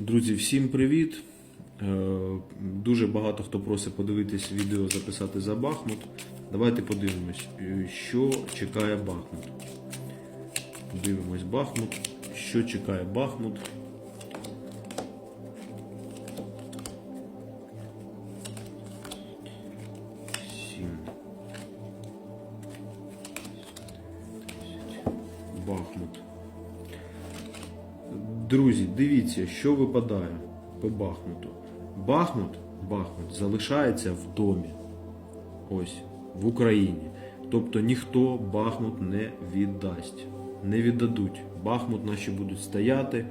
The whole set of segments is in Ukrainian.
Друзі, всім привіт! Е, Дуже багато хто просить подивитись відео записати за Бахмут. Давайте подивимось, що чекає Бахмут. Дивимось Бахмут. Що чекає Бахмут? Бахмут. Друзі, дивіться, що випадає по Бахмуту. Бахмут, Бахмут залишається в домі. Ось, в Україні. Тобто ніхто Бахмут не віддасть. Не віддадуть. Бахмут наші будуть стояти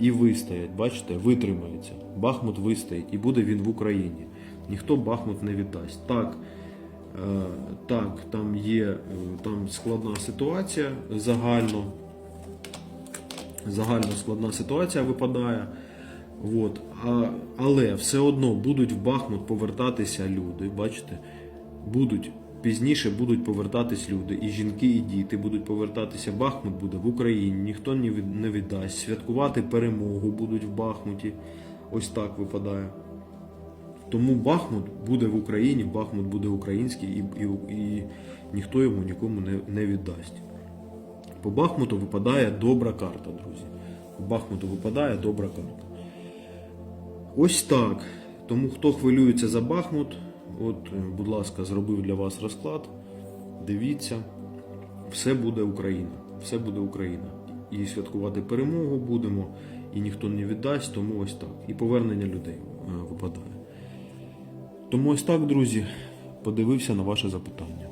і вистоять. Бачите, витримається. Бахмут вистоїть і буде він в Україні. Ніхто Бахмут не віддасть. Так, е, так, там є е, там складна ситуація загально загально складна ситуація випадає. От. А, але все одно будуть в Бахмут повертатися люди. Бачите? Будуть пізніше будуть повертатись люди. І жінки, і діти будуть повертатися. Бахмут буде в Україні, ніхто не віддасть. Святкувати перемогу будуть в Бахмуті. Ось так випадає. Тому Бахмут буде в Україні, Бахмут буде український і, і, і ніхто йому нікому не, не віддасть. По Бахмуту випадає добра карта, друзі. По Бахмуту випадає добра карта. Ось так. Тому хто хвилюється за Бахмут, от, е, будь ласка, зробив для вас розклад. Дивіться, все буде Україна. Все буде Україна. І святкувати перемогу будемо, і ніхто не віддасть, тому ось так. І повернення людей е, випадає. Тому ось так, друзі, подивився на ваше запитання.